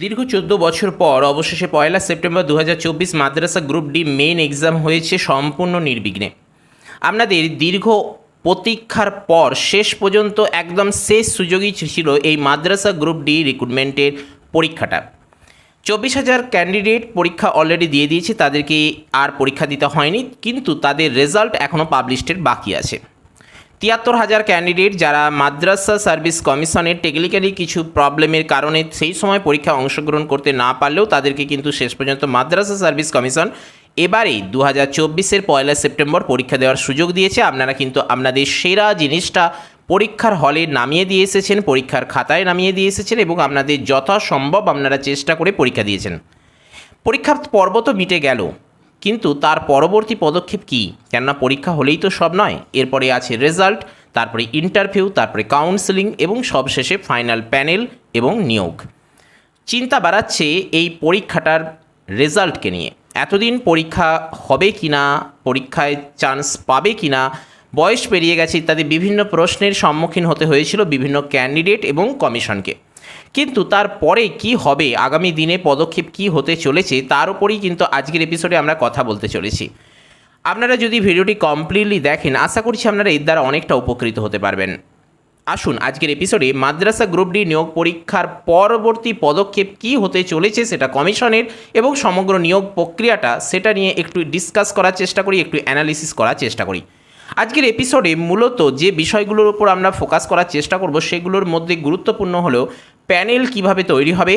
দীর্ঘ চোদ্দ বছর পর, অবশেষে পয়লা সেপ্টেম্বর দু হাজার চব্বিশ মাদ্রাসা গ্রুপ ডি মেইন এক্সাম হয়েছে সম্পূর্ণ নির্বিঘ্নে। আপনাদের দীর্ঘ প্রতীক্ষার পর শেষ পর্যন্ত একদম শেষ সুযোগই ছিল এই মাদ্রাসা গ্রুপ ডি রিক্রুটমেন্টের পরীক্ষাটা। চব্বিশ হাজার ক্যান্ডিডেট পরীক্ষা অলরেডি দিয়ে দিয়েছে, তাদেরকে আর পরীক্ষা দিতে হয়নি, কিন্তু তাদের রেজাল্ট এখনও পাবলিশডের বাকি আছে। তিয়াত্তর হাজার ক্যান্ডিডেট যারা মাদ্রাসা সার্ভিস কমিশনের টেকনিক্যালি কিছু প্রবলেমের কারণে সেই সময় পরীক্ষায় অংশগ্রহণ করতে না পারলেও তাদেরকে কিন্তু শেষ পর্যন্ত মাদ্রাসা সার্ভিস কমিশন এবারেই দু হাজার চব্বিশের পয়লা সেপ্টেম্বর পরীক্ষা দেওয়ার সুযোগ দিয়েছে। আপনারা কিন্তু আপনাদের সেরা জিনিসটা পরীক্ষার হলে নামিয়ে দিয়ে এসেছেন, পরীক্ষার খাতায় নামিয়ে দিয়ে এসেছেন এবং আপনাদের যথাসম্ভব আপনারা চেষ্টা করে পরীক্ষা দিয়েছেন। পরীক্ষার পর্ব তো মিটে গেল। কিন্তু তার পরবর্তী পদক্ষেপ কী? কেননা পরীক্ষা হলেই তো সব নয়। এরপরে আছে রেজাল্ট, তারপরে ইন্টারভিউ, তারপরে কাউন্সেলিং এবং সবশেষে ফাইনাল প্যানেল এবং নিয়োগ। চিন্তা বাড়াচ্ছে এই পরীক্ষাটার রেজাল্টকে নিয়ে। এতদিন পরীক্ষা হবে কি না, পরীক্ষায় চান্স পাবে কি না, বয়স পেরিয়ে গেছে ইত্যাদি বিভিন্ন প্রশ্নের সম্মুখীন হতে হয়েছিল বিভিন্ন ক্যান্ডিডেট এবং কমিশনকে। কিন্তু তারপরে কি হবে? আগামী দিনে পদক্ষেপ কি হতে চলেছে? তার উপরেই কিন্তু আজকের এপিসোডে আমরা কথা বলতে চলেছি। আপনারা যদি ভিডিওটি কমপ্লিটলি দেখেন, আশা করছি আপনারা এর দ্বারা অনেকটা উপকৃত হতে পারবেন। আসুন, আজকের এপিসোডে মাদ্রাসা গ্রুপ ডি নিয়োগ পরীক্ষার পরবর্তী পদক্ষেপ কি হতে চলেছে সেটা কমিশনের এবং সমগ্র নিয়োগ প্রক্রিয়াটা, সেটা নিয়ে একটু ডিসকাস করার চেষ্টা করি, একটু অ্যানালিসিস করার চেষ্টা করি। আজকের এপিসোডে মূলত যে বিষয়গুলোর উপর আমরা ফোকাস করার চেষ্টা করব, সেগুলোর মধ্যে গুরুত্বপূর্ণ হলো প্যানেল কীভাবে তৈরি হবে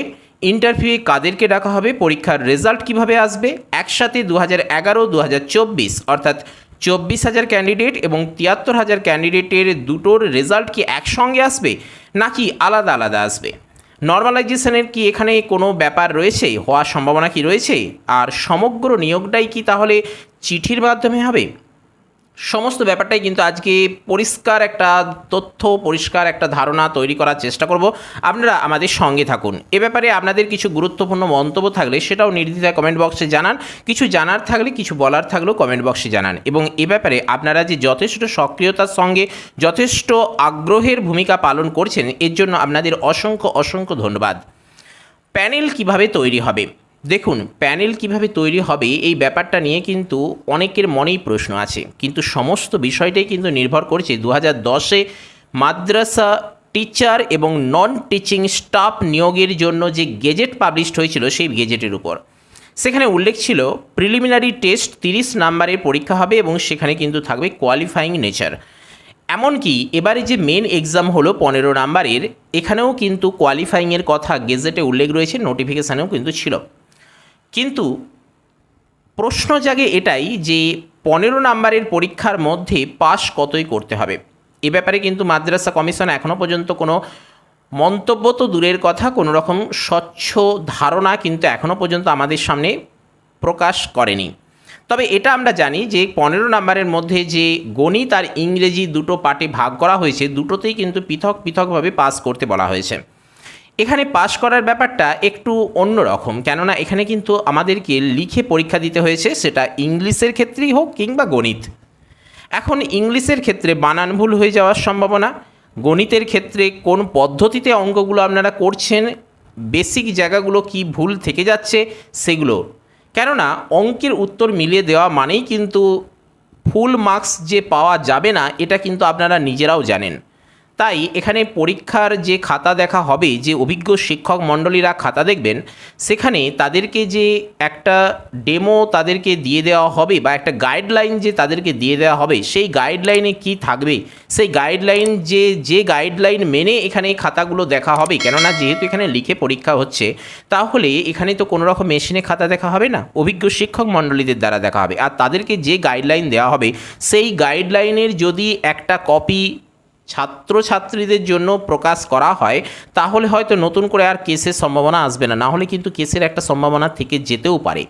ইন্টারভিউয়ে কাদেরকে ডাকা হবে, পরীক্ষার রেজাল্ট কীভাবে আসবে, একসাথে দু হাজার এগারো দু হাজার চব্বিশ, অর্থাৎ চব্বিশ হাজার ক্যান্ডিডেট এবং তিয়াত্তর হাজার ক্যান্ডিডেটের দুটোর রেজাল্ট কি একসঙ্গে আসবে, নাকি আলাদা আলাদা আসবে? নর্মালাইজেশনের কি এখানে কোনো ব্যাপার রয়েছে, হওয়ার সম্ভাবনা কি রয়েছে? আর সমগ্র নিয়োগটাই কি তাহলে চিঠির মাধ্যমে হবে? সমস্ত ব্যাপারটাই কিন্তু আজকে পরিষ্কার একটা তথ্য, পরিষ্কার একটা ধারণা তৈরি করার চেষ্টা করব। আপনারা আমাদের সঙ্গে থাকুন। এ ব্যাপারে আপনাদের কিছু গুরুত্বপূর্ণ মন্তব্য থাকলে সেটাও নির্দ্বিধায় কমেন্ট বক্সে জানান। কিছু জানার থাকলে, কিছু বলার থাকলেও কমেন্ট বক্সে জানান। এবং এ ব্যাপারে আপনারা যে যথেষ্ট সক্রিয়তার সঙ্গে যথেষ্ট আগ্রহের ভূমিকা পালন করছেন, এর জন্য আপনাদের অসংখ্য অসংখ্য ধন্যবাদ। প্যানেল কীভাবে তৈরি হবে? দেখুন, প্যানেল কীভাবে তৈরি হবে এই ব্যাপারটা নিয়ে কিন্তু অনেকের মনেই প্রশ্ন আছে। কিন্তু সমস্ত বিষয়টাই কিন্তু নির্ভর করছে দু হাজার দশে মাদ্রাসা টিচার এবং নন টিচিং স্টাফ নিয়োগের জন্য যে গেজেট পাবলিশড হয়েছিল সেই গেজেটের উপর। সেখানে উল্লেখ ছিল, প্রিলিমিনারি টেস্ট তিরিশ নাম্বারের পরীক্ষা হবে এবং সেখানে কিন্তু থাকবে কোয়ালিফাইং নেচার এমনকি এবারে যে মেন এক্সাম হলো পনেরো নাম্বারের, এখানেও কিন্তু কোয়ালিফাইংয়ের কথা গেজেটে উল্লেখ রয়েছে নোটিফিকেশানেও কিন্তু ছিল। কিন্তু প্রশ্ন জাগে এটাই যে পনেরো নাম্বারের পরীক্ষার মধ্যে পাস কতই করতে হবে। এ ব্যাপারে কিন্তু মাদ্রাসা কমিশন এখনও পর্যন্ত কোনো মন্তব্য তো দূরের কথা, কোনো রকম স্বচ্ছ ধারণা কিন্তু এখনও পর্যন্ত আমাদের সামনে প্রকাশ করেনি। তবে এটা আমরা জানি যে পনেরো নাম্বারের মধ্যে যে গণিত আর ইংরেজি দুটো পার্টে ভাগ করা হয়েছে, দুটোতেই কিন্তু পৃথক পৃথকভাবে পাস করতে বলা হয়েছে। এখানে পাশ করার ব্যাপারটা একটু অন্য রকম কেননা এখানে কিন্তু আমাদেরকে লিখে পরীক্ষা দিতে হয়েছে, সেটা ইংলিশের ক্ষেত্রেই হোক কিংবা গণিত। এখন ইংলিশের ক্ষেত্রে বানান ভুল হয়ে যাওয়ার সম্ভাবনা। গণিতের ক্ষেত্রে কোন পদ্ধতিতে অঙ্কগুলো আপনারা করছেন, বেসিক জায়গাগুলো কি ভুল থেকে যাচ্ছে, সেগুলো। কেননা অঙ্কের উত্তর মিলিয়ে দেওয়া মানেই কিন্তু ফুল মার্কস যে পাওয়া যাবে না, এটা কিন্তু আপনারা নিজেরাও জানেন। তাই এখানে পরীক্ষার যে খাতা দেখা হবে, যে অভিজ্ঞ শিক্ষক মণ্ডলীরা খাতা দেখবেন, সেখানে তাদেরকে যে একটা ডেমো তাদেরকে দিয়ে দেওয়া হবে বা একটা গাইডলাইন যে তাদেরকে দিয়ে দেওয়া হবে, সেই গাইডলাইনে কি থাকবে? সেই গাইডলাইন যে যে গাইডলাইন মেনে এখানে খাতাগুলো দেখা হবে, কেননা যেহেতু এখানে লিখে পরীক্ষা হচ্ছে, তাহলে এখানে তো কোনো রকম মেশিনে খাতা দেখা হবে না, অভিজ্ঞ শিক্ষক মণ্ডলীদের দ্বারা দেখা হবে। আর তাদেরকে যে গাইডলাইন দেওয়া হবে, সেই গাইডলাইনের যদি একটা কপি ছাত্রছাত্রীদের জন্য প্রকাশ করা হয়, তাহলে হয়তো নতুন করে আর কেসের সম্ভাবনা আসবে না। না হলে কিন্তু কেসের একটা সম্ভাবনা থেকে যেতেও পারে।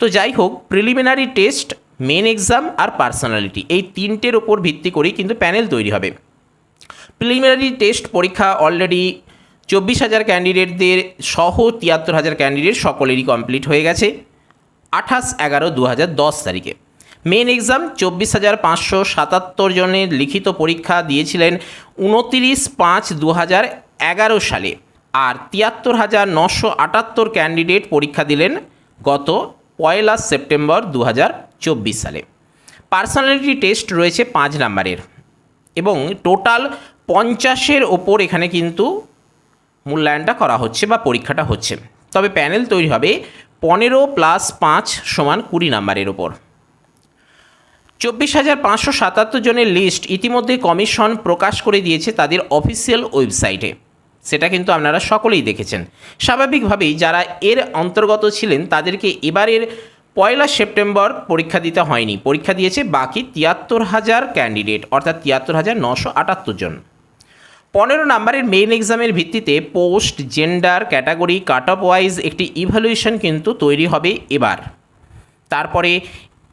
তো যাই হোক প্রিলিমিনারি টেস্ট মেন এক্সাম আর পার্সোনালিটি এই তিনটের ওপর ভিত্তি করেই কিন্তু প্যানেল তৈরি হবে। প্রিলিমিনারি টেস্ট পরীক্ষা অলরেডি চব্বিশ হাজার ক্যান্ডিডেটদের সহ তিয়াত্তর হাজার ক্যান্ডিডেট সকলেরই কমপ্লিট হয়ে গেছে। আঠাশ এগারো দু হাজার দশ তারিখে। মেন এক্সাম, চব্বিশ হাজার পাঁচশো সাতাত্তর জনের লিখিত পরীক্ষা দিয়েছিলেন উনতিরিশ পাঁচ দু হাজার এগারো সালে। আর তিয়াত্তর হাজার নশো আটাত্তর ক্যান্ডিডেট পরীক্ষা দিলেন গত পয়লা সেপ্টেম্বর দু হাজার চব্বিশ সালে। পার্সোনালিটি টেস্ট রয়েছে পাঁচ নাম্বারের এবং টোটাল পঞ্চাশের ওপর এখানে কিন্তু মূল্যায়নটা করা হচ্ছে বা পরীক্ষাটা হচ্ছে। তবে প্যানেল তৈরি হবে পনেরো প্লাস পাঁচ সমান কুড়ি নাম্বারের ওপর। চব্বিশ হাজার পাঁচশো সাতাত্তর জনের লিস্ট ইতিমধ্যে কমিশন প্রকাশ করে দিয়েছে তাদের অফিসিয়াল ওয়েবসাইটে সেটা কিন্তু আপনারা সকলেই দেখেছেন। স্বাভাবিকভাবেই যারা এর অন্তর্গত ছিলেন, তাদেরকে এবারের পয়লা সেপ্টেম্বর পরীক্ষা দিতে হয়নি। পরীক্ষা দিয়েছে বাকি তিয়াত্তর হাজার ক্যান্ডিডেট অর্থাৎ তিয়াত্তর হাজার নশো আটাত্তর জন। পনেরো নাম্বারের মেইন এক্সামের ভিত্তিতে post gender category cut off wise একটি ইভ্যালুয়েশন কিন্তু তৈরি হবে এবার। তারপরে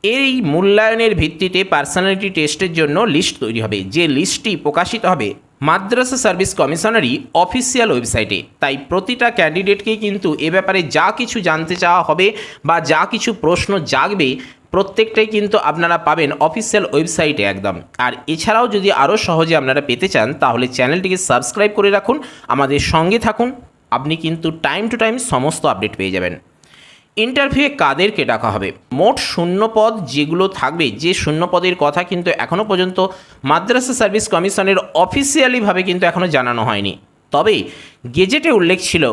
এই মূল্যায়নের ভিত্তিতে পার্সোনালিটি টেস্টের জন্য লিস্ট তৈরি হবে। যে লিস্টটি প্রকাশিত হবে মাদ্রাসা সার্ভিস কমিশনারই অফিসিয়াল ওয়েবসাইটে। তাই প্রতিটা ক্যান্ডিডেটকেই কিন্তু এ ব্যাপারে যা কিছু জানতে চাওয়া হবে বা যা কিছু প্রশ্ন জাগবে, প্রত্যেকটাই কিন্তু আপনারা পাবেন অফিসিয়াল ওয়েবসাইটে একদম। আর এছাড়াও যদি আরও সহজে আপনারা পেতে চান, তাহলে চ্যানেলটিকে সাবস্ক্রাইব করে রাখুন। আমাদের সঙ্গে থাকুন। আপনি কিন্তু টাইম টু টাইম সমস্ত আপডেট পেয়ে যাবেন। ইন্টারভিউয়ে কাদেরকে ডাকা হবে? মোট শূন্যপদ যেগুলো থাকবে, যে শূন্যপদের কথা কিন্তু এখনও পর্যন্ত মাদ্রাসা সার্ভিস কমিশনের অফিসিয়ালিভাবে কিন্তু এখনও জানানো হয়নি। তবে গেজেটে উল্লেখ ছিল,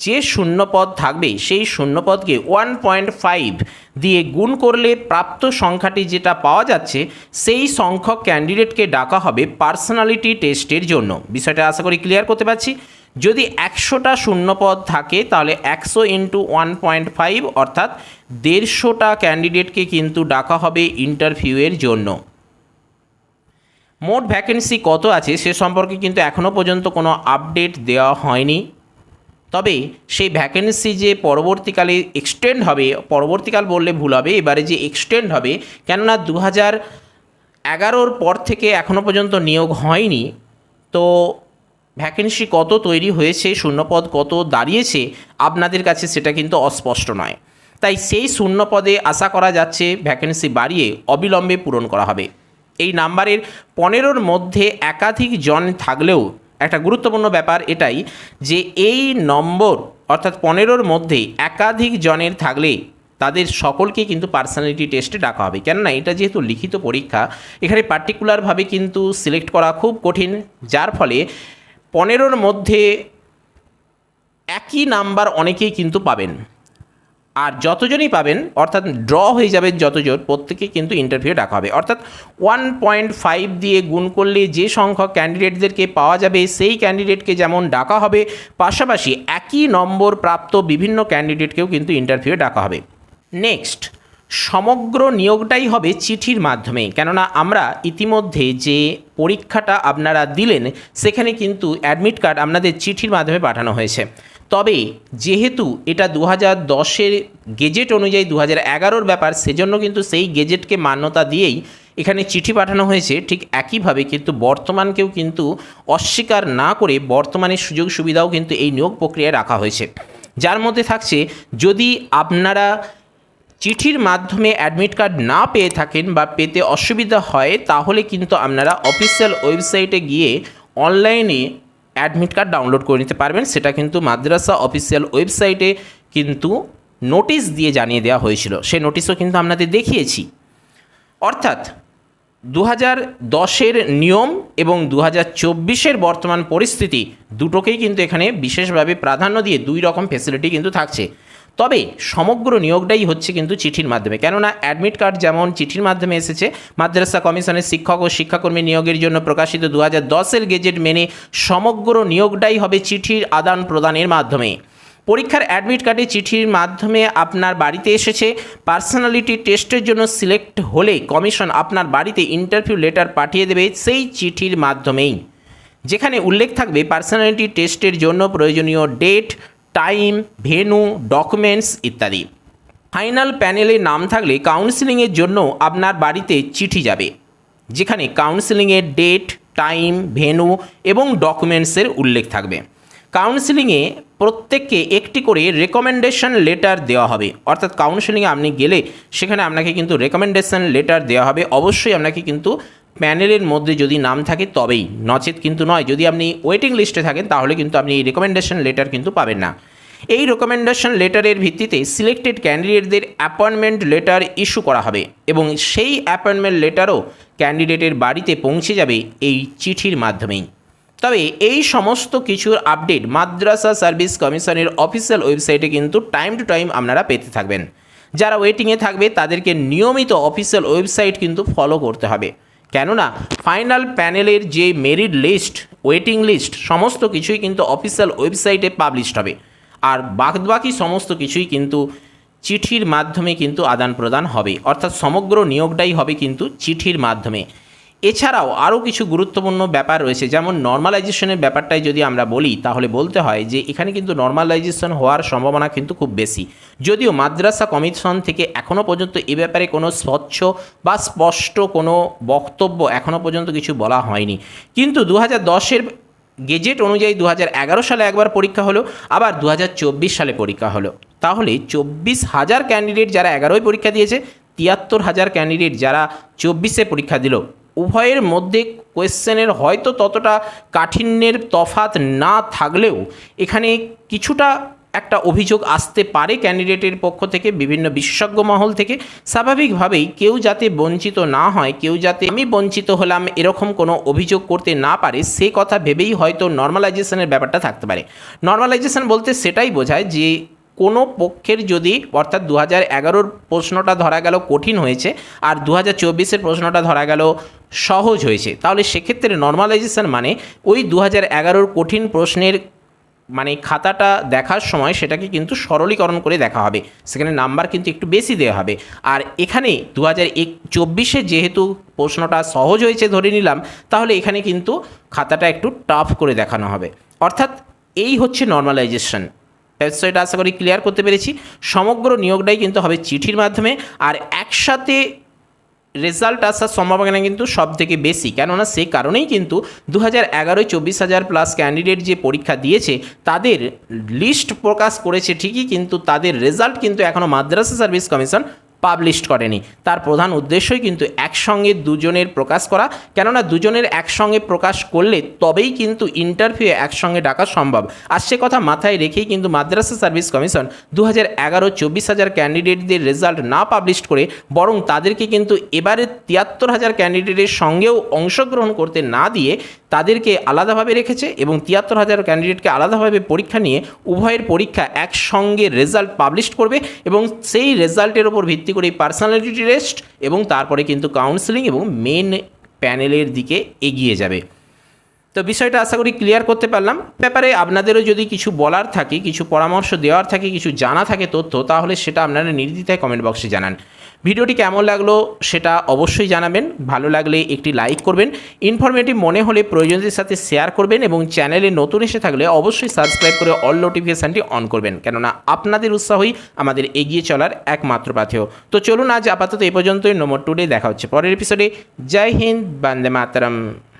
যে শূন্যপদ থাকবে, সেই শূন্যপদকে ওয়ান পয়েন্ট ফাইভ দিয়ে গুণ করলে প্রাপ্ত সংখ্যাটি যেটা পাওয়া যাচ্ছে, সেই সংখ্যক ক্যান্ডিডেটকে ডাকা হবে পার্সোনালিটি টেস্টের জন্য। বিষয়টা আশা করি ক্লিয়ার করতে পারছি। যদি একশোটা শূন্যপদ থাকে, তাহলে একশো ইন্টু ওয়ান পয়েন্ট ফাইভ অর্থাৎ দেড়শোটা ক্যান্ডিডেটকে কিন্তু ডাকা হবে ইন্টারভিউয়ের জন্য। মোট ভ্যাকেন্সি কত আছে সে সম্পর্কে কিন্তু এখনও পর্যন্ত কোনো আপডেট দেওয়া হয়নি। তবে সেই ভ্যাকেন্সি যে পরবর্তীকালে এক্সটেন্ড হবে, পরবর্তীকাল বললে ভুল হবে, এবারে যে এক্সটেন্ড হবে, কেননা দু হাজার এগারোর পর থেকে এখনও পর্যন্ত নিয়োগ হয়নি। তো ভ্যাকেন্সি কত তৈরি হয়েছে, শূন্যপদ কত দাঁড়িয়েছে, আপনাদের কাছে সেটা কিন্তু অস্পষ্ট নয়। তাই সেই শূন্যপদে আশা করা যাচ্ছে ভ্যাকেন্সি বাড়িয়ে অবিলম্বে পূরণ করা হবে। এই নাম্বারের পনেরোর মধ্যে একাধিক জন থাকলেও একটা গুরুত্বপূর্ণ ব্যাপার এটাই যে এই নম্বর, অর্থাৎ পনেরোর মধ্যে একাধিক জনের থাকলে তাদের সকলকে কিন্তু পার্সোনালিটি টেস্টে ডাকা হবে। কেননা এটা যেহেতু লিখিত পরীক্ষা, এখানে পার্টিকুলারভাবে কিন্তু সিলেক্ট করা খুব কঠিন, যার ফলে পনেরোর মধ্যে একই নাম্বার অনেকেই কিন্তু পাবেন। আর যতজনই পাবেন, অর্থাৎ ড্র হয়ে যাবে যতজন, প্রত্যেকে কিন্তু ইন্টারভিউ ডাকা হবে। অর্থাৎ ওয়ান পয়েন্ট ফাইভ দিয়ে গুণ করলে যে সংখ্যক ক্যান্ডিডেটদেরকে পাওয়া যাবে, সেই ক্যান্ডিডেটকে যেমন ডাকা হবে, পাশাপাশি একই নম্বর প্রাপ্ত বিভিন্ন ক্যান্ডিডেটকেও কিন্তু ইন্টারভিউ ডাকা হবে। নেক্সট সমগ্র নিয়োগটাই হবে চিঠির মাধ্যমে। কেননা আমরা ইতিমধ্যে যে পরীক্ষাটা আপনারা দিলেন, সেখানে কিন্তু অ্যাডমিট কার্ড আপনাদের চিঠির মাধ্যমে পাঠানো হয়েছে। তবে যেহেতু এটা দু হাজার দশের গেজেট অনুযায়ী দু হাজার এগারোর ব্যাপার, সেজন্য কিন্তু সেই গেজেটকে মান্যতা দিয়েই এখানে চিঠি পাঠানো হয়েছে। ঠিক একইভাবে কিন্তু বর্তমানকেও কিন্তু অস্বীকার না করে বর্তমানের সুযোগ সুবিধাও কিন্তু এই নিয়োগ প্রক্রিয়ায় রাখা হয়েছে। যার মধ্যে থাকছে, যদি আপনারা চিঠির মাধ্যমে অ্যাডমিট কার্ড না পেয়ে থাকেন বা পেতে অসুবিধা হয়, তাহলে কিন্তু আপনারা অফিসিয়াল ওয়েবসাইটে গিয়ে অনলাইনে অ্যাডমিট কার্ড ডাউনলোড করে নিতে পারবেন। সেটা কিন্তু মাদ্রাসা অফিসিয়াল ওয়েবসাইটে কিন্তু নোটিশ দিয়ে জানিয়ে দেওয়া হয়েছিল। সেই নোটিশও কিন্তু আপনাদের দেখিয়েছি। অর্থাৎ দু হাজার দশের নিয়ম এবং দু হাজার চব্বিশের বর্তমান পরিস্থিতি দুটোকেই কিন্তু এখানে বিশেষভাবে প্রাধান্য দিয়ে দুই রকম ফেসিলিটি কিন্তু থাকছে। তবে সমগ্র নিয়োগটাই হচ্ছে কিন্তু চিঠির মাধ্যমে। কেননা অ্যাডমিট কার্ড যেমন চিঠির মাধ্যমে এসেছে, মাদ্রাসা কমিশনের শিক্ষক ও শিক্ষাকর্মী নিয়োগের জন্য প্রকাশিত দু হাজার দশের গেজেট মেনে সমগ্র নিয়োগটাই হবে চিঠির আদান প্রদানের মাধ্যমে। পরীক্ষার অ্যাডমিট কার্ডে চিঠির মাধ্যমে আপনার বাড়িতে এসেছে পার্সোনালিটি টেস্টের জন্য সিলেক্ট হলে কমিশন আপনার বাড়িতে ইন্টারভিউ লেটার পাঠিয়ে দেবে সেই চিঠির মাধ্যমেই। যেখানে উল্লেখ থাকবে পার্সোনালিটি টেস্টের জন্য প্রয়োজনীয় ডেট টাইম, ভেনু, ডকুমেন্টস ইত্যাদি। ফাইনাল প্যানেলে নাম থাকলে কাউন্সিলিংয়ের জন্য আপনার বাড়িতে চিঠি যাবে, যেখানে কাউন্সিলিংয়ের ডেট, টাইম, ভেনু এবং ডকুমেন্টসের উল্লেখ থাকবে। কাউন্সিলিংয়ে প্রত্যেককে একটি করে রেকমেন্ডেশন লেটার দেওয়া হবে, অর্থাৎ কাউন্সিলিংয়ে আপনি গেলে সেখানে আপনাকে কিন্তু রেকমেন্ডেশন লেটার দেওয়া হবে। অবশ্যই আপনাকে কিন্তু প্যানেলের মধ্যে যদি নাম থাকে তবেই। নচেত কিন্তু নয়, যদি আপনি ওয়েটিং লিস্টে থাকেন, তাহলে কিন্তু আপনি এই রেকমেন্ডেশন লেটার কিন্তু পাবেন না। এই রেকমেন্ডেশন লেটারের ভিত্তিতে সিলেক্টেড ক্যান্ডিডেটদের অ্যাপয়েন্টমেন্ট লেটার ইস্যু করা হবে এবং সেই অ্যাপয়েন্টমেন্ট লেটারও ক্যান্ডিডেটের বাড়িতে পৌঁছে যাবে এই চিঠির মাধ্যমেই। তবে এই সমস্ত কিছুর আপডেট মাদ্রাসা সার্ভিস কমিশনের অফিসিয়াল ওয়েবসাইটে কিন্তু টাইম টু টাইম আপনারা পেতে থাকবেন। যারা ওয়েটিংয়ে থাকবে, তাদেরকে নিয়মিত অফিসিয়াল ওয়েবসাইট কিন্তু ফলো করতে হবে। কেননা ফাইনাল প্যানেলের যে মেরিট লিস্ট, ওয়েটিং লিস্ট, সমস্ত কিছুই কিন্তু অফিসিয়াল ওয়েবসাইটে পাবলিশড হবে। আর বাকি সমস্ত কিছুই কিন্তু চিঠির মাধ্যমে কিন্তু আদান প্রদান হবে। অর্থাৎ সমগ্র নিয়োগটাই হবে কিন্তু চিঠির মাধ্যমে। এছাড়াও আরও কিছু গুরুত্বপূর্ণ ব্যাপার রয়েছে। যেমন নর্মালাইজেশনের ব্যাপারটাই যদি আমরা বলি, তাহলে বলতে হয় যে, এখানে কিন্তু নর্মালাইজেশন হওয়ার সম্ভাবনা কিন্তু খুব বেশি। যদিও মাদ্রাসা কমিশন থেকে এখনও পর্যন্ত এ ব্যাপারে কোনো স্বচ্ছ বা স্পষ্ট কোনো বক্তব্য এখনও পর্যন্ত কিছু বলা হয়নি। কিন্তু দু হাজার দশের গেজেট অনুযায়ী দু হাজার এগারো সালে একবার পরীক্ষা হলো, আবার দু হাজার চব্বিশ সালে পরীক্ষা হলো। তাহলে চব্বিশ হাজার ক্যান্ডিডেট যারা এগারোই পরীক্ষা দিয়েছে, তিয়াত্তর হাজার ক্যান্ডিডেট যারা চব্বিশে পরীক্ষা দিল। উভয়ের মধ্যে কোয়েশ্চেনের হয়তো ততটা কাঠিন্যের তফাত না থাকলেও এখানে কিছুটা একটা অভিযোগ আসতে পারে ক্যান্ডিডেটের পক্ষ থেকে, বিভিন্ন বিশেষজ্ঞ মহল থেকে। স্বাভাবিকভাবেই কেউ যাতে বঞ্চিত না হয়, কেউ যাতে আমি বঞ্চিত হলাম এরকম কোনো অভিযোগ করতে না পারে, সে কথা ভেবেই হয়তো নর্মালাইজেশনের ব্যাপারটা থাকতে পারে। নর্মালাইজেশন বলতে সেটাই বোঝায় যে কোনো পক্ষের যদি, অর্থাৎ দু হাজার এগারোর প্রশ্নটা ধরা গেল কঠিন হয়েছে, আর দু হাজার চব্বিশের প্রশ্নটা ধরা গেল সহজ হয়েছে, তাহলে সেক্ষেত্রে নর্মালাইজেশন মানে ওই দু হাজার এগারোর কঠিন প্রশ্নের মানে খাতাটা দেখার সময় সেটাকে কিন্তু সরলীকরণ করে দেখা হবে, সেখানে নাম্বার কিন্তু একটু বেশি দেওয়া হবে, আর এখানে দু হাজার এক চব্বিশে যেহেতু প্রশ্নটা সহজ হয়েছে ধরে নিলাম, তাহলে এখানে কিন্তু খাতাটা একটু টাফ করে দেখানো হবে, অর্থাৎ এই হচ্ছে নর্মালাইজেশন এটা আশা করি ক্লিয়ার করতে পেরেছি। সমগ্র নিয়োগটাই কিন্তু হবে চিঠির মাধ্যমে। আর একসাথে রেজাল্ট আসার সম্ভাবনা কিন্তু সব থেকে বেশি। কেননা সে কারণেই কিন্তু দু হাজার এগারোয় চব্বিশ হাজার প্লাস ক্যান্ডিডেট যে পরীক্ষা দিয়েছে, তাদের লিস্ট প্রকাশ করেছে ঠিকই, কিন্তু তাদের রেজাল্ট কিন্তু এখনও মাদ্রাসা সার্ভিস কমিশন পাবলিশড করেনি। তার প্রধান উদ্দেশ্যই কিন্তু একসঙ্গে দুজনের প্রকাশ করা। কেননা দুজনের একসঙ্গে প্রকাশ করলে তবেই কিন্তু ইন্টারভিউ একসঙ্গে ডাকা সম্ভব। আর সে কথা মাথায় রেখেই কিন্তু মাদ্রাসা সার্ভিস কমিশন দু হাজার এগারো চব্বিশ হাজার ক্যান্ডিডেটদের রেজাল্ট না পাবলিশ করে বরং তাদেরকে কিন্তু এবারে তিয়াত্তর হাজার ক্যান্ডিডেটের সঙ্গেও অংশগ্রহণ করতে না দিয়ে তাদেরকে আলাদাভাবে রেখেছে এবং তিয়াত্তর হাজার ক্যান্ডিডেটকে আলাদাভাবে পরীক্ষা নিয়ে উভয়ের পরীক্ষা একসঙ্গে রেজাল্ট পাবলিশ করবে এবং সেই রেজাল্টের ওপর ভিত্তি করে পার্সোনালিটি টেস্ট এবং তারপরে কিন্তু কাউন্সেলিং এবং মেন প্যানেলের দিকে এগিয়ে যাবে। তো বিষয়টা আশা করি ক্লিয়ার করতে পারলাম। ব্যাপারে আপনাদেরও যদি কিছু বলার থাকে, কিছু পরামর্শ দেওয়ার থাকে, কিছু জানা থাকে তথ্য, তাহলে সেটা আপনারা নির্দ্বিধায় কমেন্ট বক্সে জানান। ভিডিওটি কেমন লাগল সেটা অবশ্যই জানাবেন। ভালো লাগলে একটি লাইক করবেন। ইনফরমেটিভ মনে হলে প্রয়োজনদের সাথে শেয়ার করবেন এবং চ্যানেলে নতুন এসে থাকলে অবশ্যই সাবস্ক্রাইব করে অল নোটিফিকেশানটি অন করবেন। কেননা আপনাদের উৎসাহই আমাদের এগিয়ে চলার একমাত্র পাথেয়। তো চলুন আজ আপাতত এ পর্যন্তই। নম্বর টুডে দেখা হচ্ছে পরের এপিসোডে জয় হিন্দ, বন্দে মাতারাম।